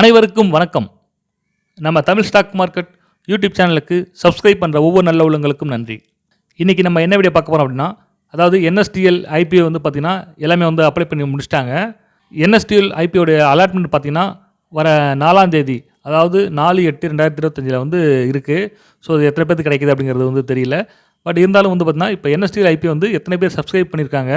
அனைவருக்கும் வணக்கம். நம்ம தமிழ் ஸ்டாக் மார்க்கெட் யூடியூப் சேனலுக்கு சப்ஸ்கிரைப் பண்ணுற ஒவ்வொரு நல்ல உள்ளங்களுக்கும் நன்றி. இன்றைக்கி நம்ம என்ன வீடியோ பார்க்க போகிறோம் அப்படின்னா அதாவது என்எஸ்டிஎல் ஐபிஓ வந்து பார்த்திங்கன்னா எல்லாமே வந்து அப்ளை பண்ணி முடிச்சிட்டாங்க. என்எஸ்டிஎல் ஐபிஓடைய அலாட்மெண்ட் பார்த்திங்கன்னா வர நாலாம் தேதி அதாவது நாலு எட்டு ரெண்டாயிரத்தி இருபத்தஞ்சில் வந்து இருக்குது ஸோ அது எத்தனை பேருக்கு கிடைக்குது அப்படிங்கிறது வந்து தெரியல. பட் இருந்தாலும் வந்து பார்த்தீங்கன்னா இப்போ என்எஸ்டிஎல் ஐபி வந்து எத்தனை பேர் சப்ஸ்கிரைப் பண்ணியிருக்காங்க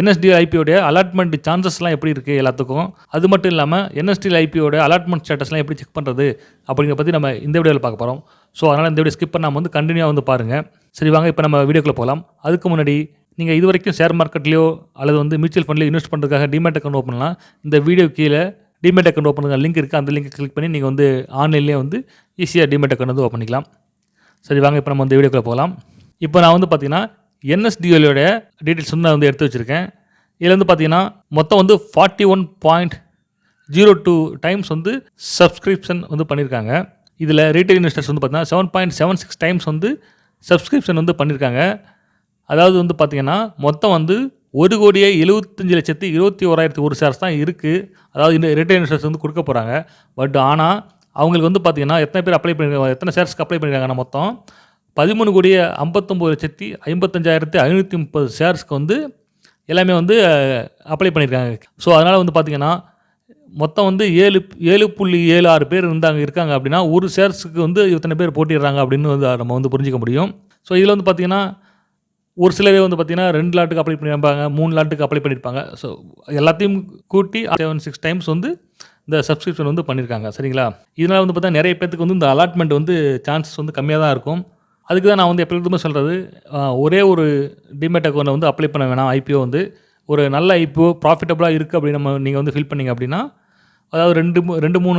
என்எஸ்டிஎல் ஐபியோடைய அலாட்மெண்ட் சான்சஸ்லாம் எப்படி இருக்குது எல்லாத்துக்கும்? அது மட்டும் இல்லாமல் என்எஸ்டிஎல் ஐபியோட அலாட்மெண்ட் ஸ்டேட்டஸ்லாம் எப்படி செக் பண்ணுறது அப்படிங்கிறத பற்றி நம்ம இந்த வீடியோவில் பார்க்க போகிறோம் ஸோ அதனால் இந்த வீடியோ ஸ்கிப் பண்ணாமல் வந்து கண்டினியூவாக வந்து பாருங்கள் சரி வாங்க இப்போ நம்ம வீடியோக்குள்ளே போகலாம். அதுக்கு முன்னாடி நீங்கள் இது வரைக்கும் ஷேர் மார்க்கெட்லையோ அல்லது வந்து மியூச்சுவல் ஃபண்ட்லையோ இன்வெஸ்ட் பண்ணுறதுக்காக டிமேட் அக்கௌண்ட் ஓப்பன் பண்ணலாம். இந்த வீடியோ கீழே டிமேட் அக்கௌண்ட் ஓப்பன் பண்ணுற லிங்க் இருக்குது அந்த லிங்க் கிளிக் பண்ணி நீங்கள் வந்து ஆன்லைன்லேயே வந்து ஈஸியாக டிமேட் அக்கௌண்ட் வந்து ஓப்பன் பண்ணிக்கலாம். சரி வாங்க இப்போ நம்ம வந்து வீடியோக்குள்ளே போகலாம். இப்போ நான் வந்து பார்த்தீங்கன்னா என்எஸ்டிஎலோட டீட்டெயில்ஸ் வந்து நான் வந்து எடுத்து வச்சுருக்கேன். இதில் வந்து பார்த்தீங்கன்னா மொத்தம் வந்து forty one point zero two times வந்து சப்ஸ்கிரிப்ஷன் வந்து பண்ணியிருக்காங்க இதில் ரீட்டைல் இன்வெஸ்டர்ஸ் வந்து பார்த்தீங்கன்னா seven point seven six times வந்து சப்ஸ்கிரிப்ஷன் வந்து பண்ணியிருக்காங்க அதாவது வந்து பார்த்திங்கன்னா மொத்தம் வந்து ஒரு கோடியே எழுபத்தஞ்சு லட்சத்து இருபத்தி ஓராயிரத்தி ஒரு ஷேர்ஸ் தான் இருக்குது அதாவது இந்த ரிட்டைல் இன்வெஸ்டர்ஸ் வந்து கொடுக்க போகிறாங்க பட் ஆனால் அவங்களுக்கு வந்து பார்த்தீங்கன்னா எத்தனை பேர் அப்ளை பண்ணிருக்காங்க எத்தனை ஷேர்ஸ்க்கு அப்ளை பண்ணியிருக்காங்கன்னா மொத்தம் பதிமூணு கோடியே ஐம்பத்தொம்போது லட்சத்தி ஐம்பத்தஞ்சாயிரத்தி ஐநூற்றி முப்பது ஷேர்ஸ்க்கு வந்து எல்லாமே வந்து அப்ளை பண்ணியிருக்காங்க. ஸோ அதனால் வந்து பார்த்திங்கன்னா மொத்தம் வந்து ஏழு ஏழு புள்ளி ஏழு ஆறு பேர் இருந்தாங்க இருக்காங்க அப்படின்னா ஒரு ஷேர்ஸுக்கு வந்து இத்தனை பேர் போட்டிடுறாங்க அப்படின்னு வந்து நம்ம வந்து புரிஞ்சிக்க முடியும். ஸோ இதில் வந்து பார்த்திங்கன்னா ஒரு சிலரே வந்து பார்த்திங்கன்னா ரெண்டு லாட்டுக்கு அப்ளை பண்ணியிருப்பாங்க மூணு லாட்டுக்கு அப்ளை பண்ணியிருப்பாங்க. ஸோ எல்லாத்தையும் கூட்டி செவன் சிக்ஸ் டைம்ஸ் வந்து இந்த சப்ஸ்கிரிப்ஷன் வந்து பண்ணியிருக்காங்க. சரிங்களா? இதனால் வந்து பார்த்தா நிறைய பேத்துக்கு வந்து இந்த அலாட்மெண்ட் வந்து சான்சஸ் வந்து கம்மியாக தான் இருக்கும். அதுக்கு தான் நான் வந்து எப்பொழுதுமே சொல்கிறது ஒரே ஒரு டிமேட் அக்கௌண்ட்டை வந்து அப்ளை பண்ண வேணாம். ஐபிஓ வந்து ஒரு நல்ல ஐபிஓ ப்ராஃபிட்டபுளாக இருக்குது அப்படின்னு நம்ம நீங்கள் வந்து ஃபில் பண்ணீங்க அப்படின்னா அதாவது ரெண்டு ரெண்டு மூணு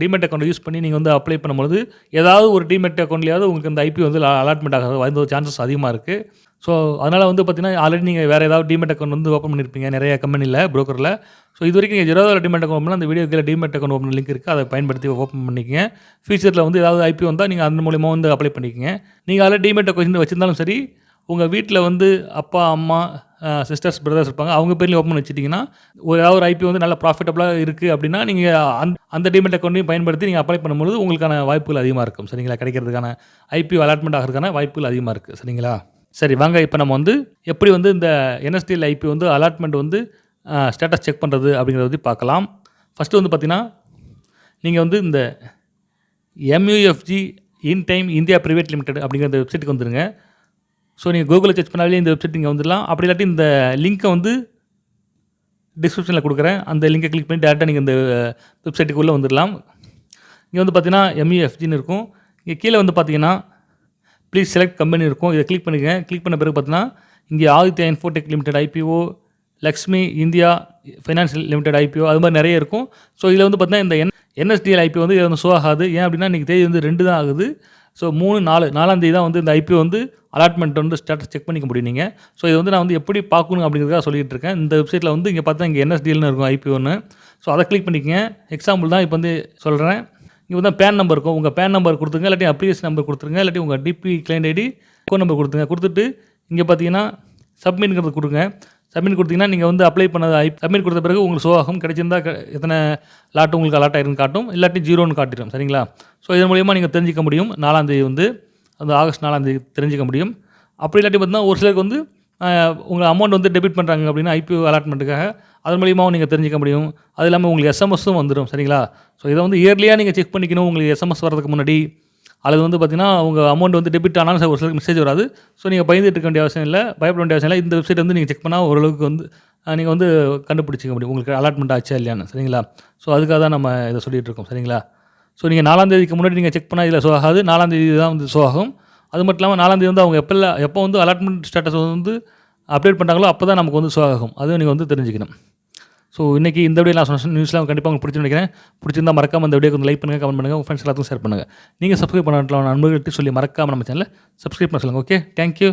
டிமெட் அக்கௌண்ட் யூஸ் பண்ணி நீங்கள் வந்து அப்ளை பண்ணும்போது ஏதாவது ஒரு டிமெட் அக்கௌண்ட்லையாவது உங்களுக்கு இந்த ஐபி வந்து அலாட்மெண்ட் ஆகிறது வந்து சான்சஸ் அதிகமாக இருக்குது ஸோ அதனால் வந்து பார்த்தீங்கன்னா ஆல்ரெடி நீங்கள் வேறு ஏதாவது டிமெட் அக்கௌண்ட் வந்து ஓப்பன் பண்ணியிருப்பீங்க நிறைய கம்பெனியில் ப்ரோக்கரில் ஸோ இது வரைக்கும் நீங்கள் ஜீரோ டிமெட் அக்கௌண்ட் ஓப்பன் அந்த வீடியோ கீழே டிமெட் அக்கௌண்ட் ஓப்பன் லிங்க் இருக்குது அதை பயன்படுத்தி ஓப்பன் பண்ணிக்கங்க. ஃபியூச்சரில் வந்து ஏதாவது ஐபி வந்தால் நீங்கள் அந்த மூலியமாக வந்து அப்ளை பண்ணிக்கங்க. நீங்கள் அதில் டிமெட் அக்கௌண்ட் வச்சிருந்தாலும் சரி உங்கள் வீட்டில் வந்து அப்பா அம்மா சிஸ்டர்ஸ் பிரதர்ஸ் இருப்பாங்க. அவங்க பேர்லேயும் ஓப்பன் வச்சுட்டிங்கன்னா ஒரு ஏதாவது ஒரு ஐபி வந்து நல்ல ப்ராஃபிட்டபுளாக இருக்குது அப்படின்னா நீங்கள் அந்த அந்த டிமெட் அக்கௌண்ட்டையும் பயன்படுத்தி நீங்கள் அப்ளை பண்ணும்போது உங்களுக்கான வாய்ப்புகள் அதிகமாக இருக்கும். சரிங்களா? கிடைக்கிறதுக்கான ஐபி அலாட்மெண்ட் ஆகிறதுக்கான வாய்ப்புகள் அதிகமாக இருக்குது சரிங்களா? சரி வாங்க இப்போ நம்ம வந்து எப்படி வந்து இந்த என்எஸ்டிஎல் ஐபி வந்து அலாட்மெண்ட் வந்து ஸ்டேட்டஸ் செக் பண்ணுறது அப்படிங்கிறத பற்றி பார்க்கலாம். ஃபஸ்ட்டு வந்து பார்த்தீங்கன்னா நீங்கள் வந்து இந்த MUFG in time India private limited அப்படிங்கிற இந்த வெப்சைட்டுக்கு வந்துடுங்க ஸோ நீங்கள் கூகுளில் சர்ச் பண்ணாலே இந்த வெப்சைட் நீங்கள் வந்துடலாம். அப்படி இல்லாட்டி இந்த லிங்க்கை வந்து டிஸ்கிரிப்ஷனில் கொடுக்குறேன். அந்த லிங்கை கிளிக் பண்ணி டேரெக்டாக நீங்கள் இந்த வெப்சைட்டுக்குள்ளே வந்துடலாம். இங்கே வந்து பார்த்தீங்கன்னா எம்இஎஃப்ஜின்னு இருக்கும். இங்கே கீழே வந்து பார்த்தீங்கன்னா ப்ளீஸ் செலக்ட் கம்பெனி இருக்கும். இதை கிளிக் பண்ணிக்கங்க. கிளிக் பண்ண பிறகு பார்த்தீங்கன்னா இங்கே Aditya Infotech limited IPO Laxmi India financial limited IPO அது மாதிரி நிறைய இருக்கும். ஸோ இதில் வந்து பார்த்தீங்கன்னா இந்த என் என்எஸ்டிஎல் ஐபிஓ வந்து இதில் வந்து ஷோ ஆகாது. ஏன் அப்படின்னா இன்றைக்கி தேதி வந்து ரெண்டு தான் ஆகுது. ஸோ மூணு நாலு நாலாம் தேதி தான் வந்து இந்த ஐபிஓ வந்து அலாட்மெண்ட் வந்து ஸ்டேட்டஸ் செக் பண்ணிக்க முடியும் நீங்கள் ஸோ இது வந்து நான் வந்து எப்படி பார்க்கணும் அப்படிங்கிறதுக்காக சொல்லிகிட்டு இருக்கேன். இந்த வெப்சைட்டில் வந்து இங்கே பார்த்தா இங்கே என்எஸ்டிஎல்னு இருக்கும் ஐபிஓன்னு ஸோ அதை கிளிக் பண்ணிக்கங்க. எக்ஸாம்பிள் தான் இப்போ வந்து சொல்கிறேன் இங்கே வந்து பேன் நம்பர் இருக்கும். உங்கள் பேன் நம்பர் கொடுத்துருங்க. இல்லாட்டி அப்ளிகேஷன் நம்பர் கொடுத்துருங்க. இல்லாட்டி உங்கள் DP client ID phone number கொடுத்துருங்க. கொடுத்துட்டு இங்கே பார்த்தீங்கன்னா சப்மிட்ங்கிறது கொடுங்க. சப்மிட் கொடுத்தீங்கன்னா நீங்கள் வந்து அப்ளை பண்ணது ஐ சப்மிட் கொடுத்த பிறகு உங்களுக்கு ஷோ ஆகும். கிடைச்சிருந்தா எத்தனை லாட் உங்களுக்கு அலாட் ஆயிருன்னு காட்டும். இல்லாட்டி ஜீரோன்னு காட்டிடும் சரிங்களா? ஸோ இதன் மூலியமாக நீங்கள் தெரிஞ்சிக்க முடியும். நாலாந்தேதி வந்து அந்த ஆகஸ்ட் நாலாந்தேதி தெரிஞ்சிக்க முடியும். அப்படி இல்லாட்டி பார்த்தீங்கன்னா ஒரு சிலருக்கு வந்து உங்கள் அமௌண்ட் வந்து டெபிட் பண்ணுறாங்க அப்படின்னா ஐபிஓ அலாட்மெண்ட்டுக்காக அதன் மூலியமாகவும் நீங்கள் தெரிஞ்சிக்க முடியும். அது இல்லாமல் உங்களுக்கு எஸ்எம்எஸும் வந்துடும் சரிங்களா? ஸோ இதை வந்து இயர்லியாக நீங்கள் செக் பண்ணிக்கணும். உங்களுக்கு எஸ்எம்எஸ் வரதுக்கு முன்னாடி அல்லது வந்து பார்த்தீங்கன்னா உங்கள் அமௌண்ட் வந்து டெபிட் ஆனாலும் ஒரு சிலருக்கு மெசேஜ் வராது. ஸோ நீங்கள் பயந்துட்டு இருக்க வேண்டிய அவசியம் இல்லை. பயப்பட வேண்டிய அவசியம் இல்லை. இந்த வெப்சைட் வந்து நீங்கள் செக் பண்ணால் ஓரளவுக்கு வந்து நீங்கள் வந்து கண்டுபிடிச்சிக்க முடியும். உங்களுக்கு அலாட்மெண்ட் ஆச்சா இல்லையான்னு சரிங்களா? ஸோ அதுக்காக தான் நம்ம இதை சொல்லிட்டு இருக்கோம் சரிங்களா? ஸோ நீங்கள் நாலாம் தேதிக்கு முன்னாடி நீங்கள் செக் பண்ணால் இதில் ஷோ ஆகாது. நாலாம் தேதி தான் வந்து ஷோ ஆகும். அது மட்டும் இல்லாமல் நாலாம் தேதி வந்து அவங்க எப்போ எப்போ வந்து அலாட்மெண்ட் ஸ்டேட்டஸ் வந்து அப்டேட் பண்ணுறாங்களோ அப்போ தான் நமக்கு வந்து ஷோ ஆகும். அதுவும் நீங்கள் வந்து தெரிஞ்சுக்கணும். ஸோ இன்றைக்கி இந்த வீடியோ நான் சொன்ன நியூஸ்லாம் கண்டிப்பாக உங்களுக்கு பிடிச்சி நினைக்கிறேன். பிடிச்சிருந்தா மறக்காம இந்த வீடியோ வந்து லைக் பண்ணுங்கள் கமெண்ட் பண்ணுங்கள் உங்கள் ஃப்ரெண்ட்ஸ் எல்லாத்துக்கும் ஷேர் பண்ணுங்கள் நீங்கள் சப்ஸ்கிரைப் பண்ண நண்பர்கள்ட்ட சொல்லி மறக்காம நம்ம சேனலில் சப்ஸ்கிரைப் பண்ண சொல்லுங்கள் ஓகே தேங்க்யூ